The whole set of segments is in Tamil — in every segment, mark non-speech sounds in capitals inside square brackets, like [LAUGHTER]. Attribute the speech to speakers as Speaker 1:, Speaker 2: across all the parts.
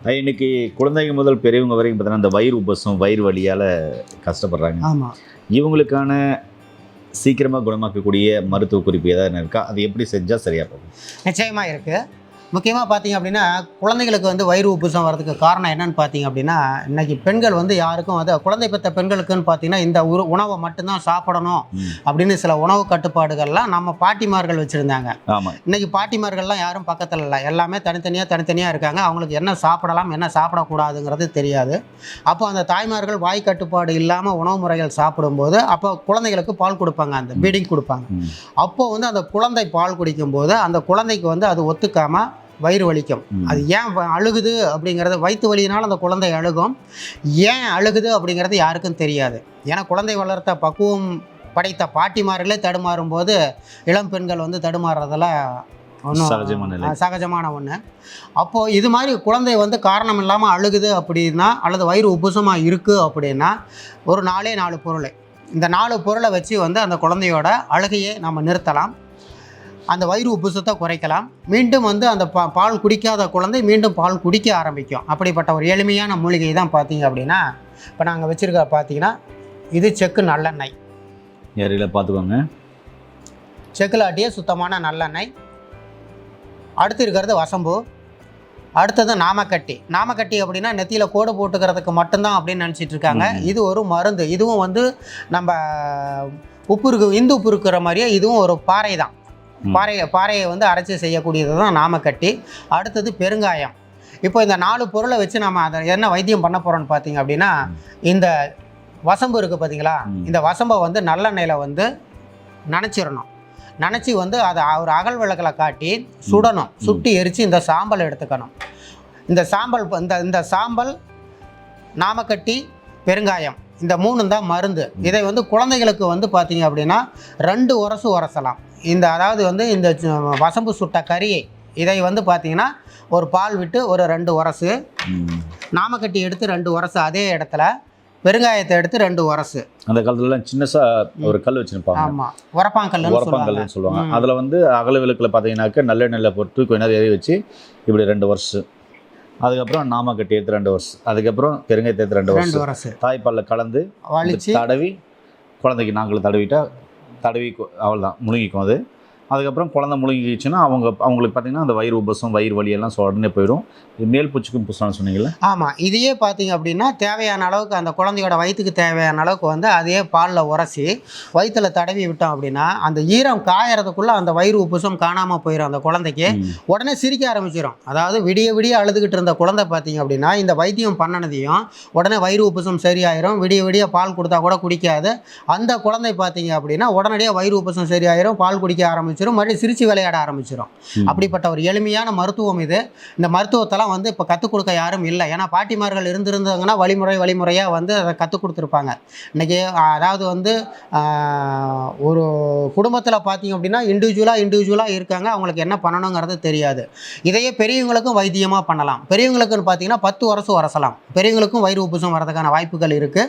Speaker 1: அஹ் இன்னைக்கு குழந்தைங்க முதல் பெரியவங்க வரைக்கும் பார்த்தீங்கன்னா இந்த வயிறு உபசம் வயிறு வலியால் கஷ்டப்படுறாங்க.
Speaker 2: ஆமாம்
Speaker 1: இவங்களுக்கான சீக்கிரமாக குணமாக்கக்கூடிய மருத்துவ குறிப்பு ஏதாவது இருக்கா? அது எப்படி செஞ்சால் சரியாக போகும்?
Speaker 2: நிச்சயமாக இருக்குது முக்கியமாக பார்த்தீங்க அப்படின்னா குழந்தைகளுக்கு வந்து வயிறு உப்புசம் வரதுக்கு காரணம் என்னன்னு பார்த்தீங்க அப்படின்னா இன்னைக்கு பெண்கள் வந்து யாருக்கும் வந்து குழந்தை பெற்ற பெண்களுக்குன்னு பார்த்தீங்கன்னா இந்த உரு உணவை மட்டும்தான் சாப்பிடணும். அப்படின்னு சில உணவு கட்டுப்பாடுகள்லாம் நம்ம பாட்டிமார்கள் வச்சுருந்தாங்க.
Speaker 1: ஆமாம்
Speaker 2: இன்னைக்கு பாட்டிமார்கள்லாம் யாரும் பக்கத்தில் இல்லை. எல்லாமே தனித்தனியாக தனித்தனியாக இருக்காங்க. அவங்களுக்கு என்ன சாப்பிடலாம் என்ன சாப்பிடக்கூடாதுங்கிறது தெரியாது. அப்போ அந்த தாய்மார்கள் வாய் கட்டுப்பாடு இல்லாமல் உணவு முறைகள் சாப்பிடும்போது அப்போ குழந்தைகளுக்கு பால் கொடுப்பாங்க. அந்த பீடிங் கொடுப்பாங்க.
Speaker 1: ம்.
Speaker 2: அப்போ வந்து அந்த குழந்தை பால் குடிக்கும்போது அந்த குழந்தைக்கு வந்து அது ஒத்துக்காம வயிறு வலிக்கும். அது ஏன் அழுகுது அப்படிங்கிறது வயிற்று வலியினால் அந்த குழந்தை அழுகும். ஏன் அழுகுது அப்படிங்கிறது யாருக்கும் தெரியாது. ஏன்னா குழந்தை வளர்த்த பக்குவம் படைத்த பாட்டிமார்களே தடுமாறும் போது இளம் பெண்கள் வந்து தடுமாறுறதுல ஒன்றும்.
Speaker 1: சகஜமான
Speaker 2: ஒன்று அப்போது இது மாதிரி குழந்தை வந்து காரணம் இல்லாமல் அழுகுது அப்படின்னா அல்லது வயிறு உப்புசமாக இருக்குது அப்படின்னா ஒரு நாலே நாலு பொருள். இந்த நாலு பொருளை வச்சு வந்து அந்த குழந்தையோட அழுகையை நம்ம நிறுத்தலாம். அந்த வயிறு உப்புசத்தை குறைக்கலாம். மீண்டும் வந்து அந்த பா பால் குடிக்காத குழந்தை மீண்டும் பால் குடிக்க ஆரம்பிக்கும். அப்படிப்பட்ட ஒரு எளிமையான மூலிகை தான் பார்த்தீங்க அப்படின்னா இப்போ நாங்கள் வச்சுருக்க பார்த்தீங்கன்னா இது செக்கு நல்லெண்ணெய்.
Speaker 1: யாரையில் பார்த்துக்கோங்க.
Speaker 2: செக்கில் ஆட்டிய சுத்தமான நல்லெண்ணெய். அடுத்து இருக்கிறது வசம்பு. அடுத்தது நாமக்கட்டி. நாமக்கட்டி அப்படின்னா நெத்தியில் கோடு போட்டுக்கிறதுக்கு மட்டும்தான் அப்படின்னு நினச்சிட்டு இருக்காங்க. இது ஒரு மருந்து. இதுவும் வந்து நம்ம உப்பு இருக்கு இந்து உப்பு இருக்கிற மாதிரியே இதுவும் ஒரு பாறை தான். பாறையை பாறையை வந்து அரைச்சி செய்யக்கூடியது தான் நாமக்கட்டி அடுத்தது பெருங்காயம். இப்போ இந்த நாலு பொருளை வச்சு நம்ம அதை என்ன வைத்தியம் பண்ண போகிறோம்னு பார்த்தீங்க அப்படின்னா இந்த வசம்பு இருக்குது பார்த்தீங்களா. இந்த வசம்பை வந்து நல்லெண்ணெயில் வந்து நனைச்சிடணும். நனைச்சி வந்து அதை ஒரு அகல் விளக்கில் காட்டி சுடணும். சுட்டி எரித்து இந்த சாம்பல் எடுத்துக்கணும். இந்த சாம்பல் இந்த இந்த சாம்பல் நாமக்கட்டி பெருங்காயம். இந்த மூணு தான் மருந்து. இதை வந்து குழந்தைகளுக்கு வந்து பார்த்தீங்க அப்படின்னா ரெண்டு உரசு உரசலாம். இந்த அதாவது வந்து இந்த வசம்பு சுட்ட கறியை இதை வந்து பார்த்தீங்கன்னா ஒரு பால் விட்டு ஒரு ரெண்டு உரசு. நாமக்கட்டி எடுத்து ரெண்டு உரசு அதே இடத்துல பெருங்காயத்தை எடுத்து ரெண்டு உரசு.
Speaker 1: அந்த காலத்துலலாம் சின்னசா ஒரு கல் வச்சிருப்பாங்க.
Speaker 2: ஆமாம் சொல்லுவாங்க.
Speaker 1: உரப்பாங்கல்னு சொல்லுவாங்க. அதில் வந்து அகல விளக்கில் பார்த்தீங்கன்னாக்க நல்லெண்ணெயில் போட்டு கொஞ்ச நேரம் எரிய வச்சு இப்படி ரெண்டு வருஷம் அதுக்கப்புறம் நாம கட்டி எடுத்து ரெண்டு வருஷம். அதுக்கப்புறம் பெருங்காயத்தை எடுத்து ரெண்டு
Speaker 2: ரெண்டு
Speaker 1: வருஷம். தாய்ப்பாலில் கலந்து
Speaker 2: வலிச்சு.
Speaker 1: தடவி குழந்தைக்கு நாங்கள் தடவிட்டா தடவி அவ்வளோதான் முழுங்கிக்கும் அது. அதுக்கப்புறம் குழந்தை முழுங்கிச்சுன்னா அவங்க அவங்களுக்கு பார்த்தீங்கன்னா அந்த வயிறு உபசம் வயிறு வலி எல்லாம் சொ- உடனே போயிடும் இது மேல் பூச்சிக்கும் புதுசான சொன்னீங்கல்ல?
Speaker 2: ஆமாம் இதையே பார்த்தீங்க அப்படின்னா தேவையான அளவுக்கு அந்த குழந்தையோட வயிற்றுக்கு தேவையான அளவுக்கு வந்து அதையே பாலில் உரசி வயிற்றில் தடவி விட்டோம் அப்படின்னா அந்த ஈரம் காயறதுக்குள்ளே அந்த வயிறு உப்புசம் காணாமல் போயிடும் அந்த குழந்தைக்கு. உடனே சிரிக்க ஆரம்பிச்சிடும் அதாவது விடிய விடிய அழுதுகிட்டு இருந்த குழந்தை பார்த்தீங்க அப்படின்னா இந்த வைத்தியம் பண்ணனதையும் உடனே வயிறு உப்புசம் சரியாயிரும். விடிய விடிய பால் கொடுத்தா கூட குடிக்காது. அந்த குழந்தை பார்த்தீங்க அப்படின்னா உடனடியாக வயிறு உப்புசம் சரியாயிரும் பால் குடிக்க ஆரம்பிச்சிடும் மறுபடியும் சிரிச்சு விளையாட ஆரம்பிச்சிடும். அப்படிப்பட்ட ஒரு எளிமையான மருத்துவம் இது. இந்த மருத்துவத்தெல்லாம் வந்து இப்போ கற்றுக் கொடுக்க யாரும் இல்லை. ஏன்னா பாட்டிமார்கள் இருந்திருந்தாங்கன்னா வழிமுறை வழிமுறையாக வந்து அதை கற்றுக் கொடுத்துருப்பாங்க. இன்றைக்கி அதாவது வந்து ஒரு குடும்பத்தில் பார்த்தீங்க அப்படின்னா இண்டிவிஜுவலாக இண்டிவிஜுவலாக இருக்காங்க. அவங்களுக்கு என்ன பண்ணணுங்கிறது தெரியாது. இதையே பெரியவங்களுக்கும் வைத்தியமாக பண்ணலாம். பெரியவங்களுக்குன்னு பார்த்தீங்கன்னா பத்து வருஷம் வரசலாம் பெரியவங்களுக்கும் வயிறு உப்புசம் வரதுக்கான வாய்ப்புகள் இருக்குது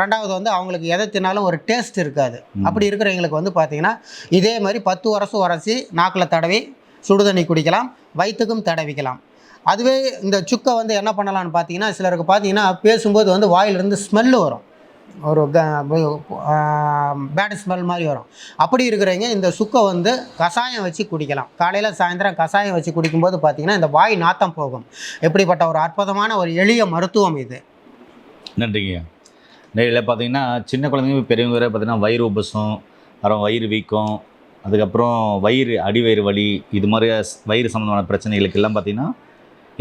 Speaker 2: ரெண்டாவது வந்து அவங்களுக்கு எதை தின்னாலும் ஒரு டேஸ்ட் இருக்காது. அப்படி இருக்கிறவங்களுக்கு வந்து பார்த்தீங்கன்னா இதே மாதிரி பத்து வருஷம் உரசி நாக்கில் தடவி சுடுதண்ணி குடிக்கலாம் வயிற்றுக்கும் தடவிக்கலாம். அதுவே இந்த சுக்கை வந்து என்ன பண்ணலாம்னு பார்த்தீங்கன்னா சிலருக்கு பார்த்தீங்கன்னா பேசும்போது வந்து வாயிலிருந்து ஸ்மெல்லு வரும். ஒரு பேட் ஸ்மெல் மாதிரி வரும். அப்படி இருக்கிறவங்க இந்த சுக்கை வந்து கஷாயம் வச்சு குடிக்கலாம். காலையில் சாயந்தரம் கஷாயம் வச்சு குடிக்கும்போது பார்த்தீங்கன்னா இந்த வாய் நாத்தம் போகும். எப்படிப்பட்ட ஒரு அற்புதமான ஒரு எளிய மருத்துவம் இது.
Speaker 1: நன்றிங்க நேரில் பார்த்தீங்கன்னா சின்ன குழந்தைங்க பெரியவங்க வரை பார்த்தீங்கன்னா வயிறு உபசம் அப்புறம் வயிறு வீக்கம் அதுக்கப்புறம் வயிறு அடிவயிறு வலி இது மாதிரி வயிறு சம்மந்தமான பிரச்சனைகளுக்கு எல்லாம் பார்த்திங்கன்னா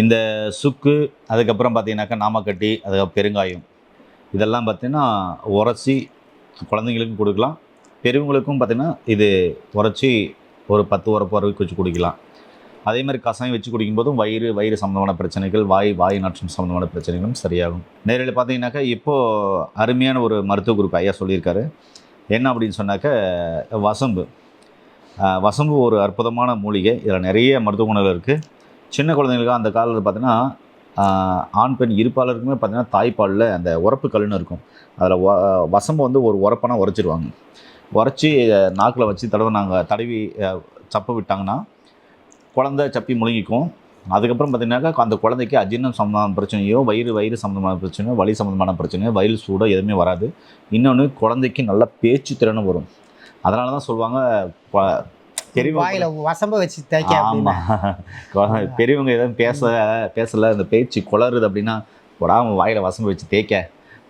Speaker 1: இந்த சுக்கு அதுக்கப்புறம் பார்த்திங்கனாக்கா நாமக்கட்டி அதுக்கப்புறம் பெருங்காயம். இதெல்லாம் பார்த்திங்கன்னா உரைச்சி குழந்தைங்களுக்கும் கொடுக்கலாம். பெரியவங்களுக்கும் பார்த்திங்கன்னா இது உரைச்சி ஒரு பத்து உரப்பு வரைக்கும் வச்சு குடிக்கலாம். அதே மாதிரி கசாயம் வச்சு குடிக்கும்போதும் வயிறு வயிறு சம்மந்தமான பிரச்சனைகள் வாய் வாய் நாற்றம் சம்மந்தமான பிரச்சனைகளும் சரியாகும். நேரில் பார்த்தீங்கன்னாக்கா இப்போது அருமையான ஒரு மருத்துவ குறிப்பு ஐயா சொல்லியிருக்காரு. என்ன அப்படின்னு சொன்னாக்க வசம்பு. வசம்பு ஒரு அற்புதமான மூலிகை. இதில் நிறைய மருத்துவ குணங்கள் இருக்குது சின்ன குழந்தைங்களுக்கு அந்த காலத்தில் பார்த்தீங்கன்னா ஆண் பெண் இருப்பாளருக்குமே பார்த்தீங்கன்னா தாய்ப்பாலில் அந்த உரப்பு கல்லுன்னு இருக்கும். அதில் வ வசம்பு வந்து ஒரு உரப்பான உரைச்சிருவாங்க. உரைச்சி நாக்கில் வச்சு தடவை நாங்கள் தடவி சப்ப விட்டாங்கன்னா குழந்தை சப்பி முழுங்கிக்கும். அதுக்கப்புறம் பார்த்தீங்கன்னாக்கா அந்த குழந்தைக்கு அஜீர்ணம் சம்பந்தமான பிரச்சனையோ வயிறு வயிறு சம்மந்தமான பிரச்சனையோ வலி சம்மந்தமான பிரச்சனையோ வயிறு சூடோ எதுவுமே வராது. இன்னொன்று குழந்தைக்கு நல்ல பேச்சு திறனும் வரும். அதனால தான் சொல்லுவாங்க ப- பெரியவங்க
Speaker 2: வாயில வசம்ப வச்சு தேய்க்க
Speaker 1: ஆமாம் [LAUGHS] பெரியவங்க எதுவும் பேச பேசல இந்த பேச்சு குளறுது அப்படின்னா உடாம வாயில் வசம்பு வச்சு தேய்க்க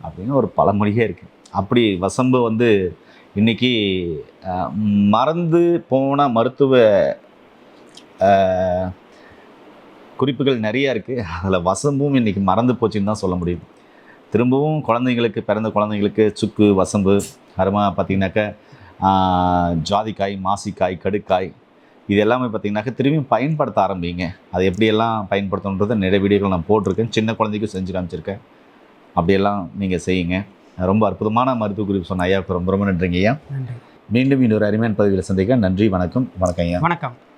Speaker 1: அப்படின்னு ஒரு பழமொழியே இருக்குது அப்படி வசம்பு வந்து இன்னைக்கு அஹ், மறந்து போன மருத்துவ குறிப்புகள் நிறைய இருக்குது அதில் வசம்பும் இன்னைக்கு மறந்து போச்சுன்னு தான் சொல்ல முடியும். திரும்பவும் குழந்தைங்களுக்கு பிறந்த குழந்தைங்களுக்கு சுக்கு வசம்பு அருமா பார்த்தீங்கன்னாக்க ஆஹ், ஜாதிக்காய் மாசிக்காய் கடுக்காய் இது எல்லாமே பார்த்தீங்கன்னாக்க திரும்பியும் பயன்படுத்த ஆரம்பிங்க. அது எப்படியெல்லாம் பயன்படுத்தணுன்றதை நிறைய வீடியோக்கள் நான் போட்டிருக்கேன். சின்ன குழந்தைக்கும் செஞ்சு காமிச்சிருக்கேன். அப்படியெல்லாம் நீங்கள் செய்யுங்க. ரொம்ப அற்புதமான மருத்துவ குறிப்பு சொன்ன ஐயாவுக்கு ரொம்ப ரொம்ப நன்றிங்க ஐயா. மீண்டும் இன்னொரு அருமையான பதவியில் சந்திக்க நன்றி வணக்கம் வணக்கம் ஐயா.
Speaker 2: வணக்கம்.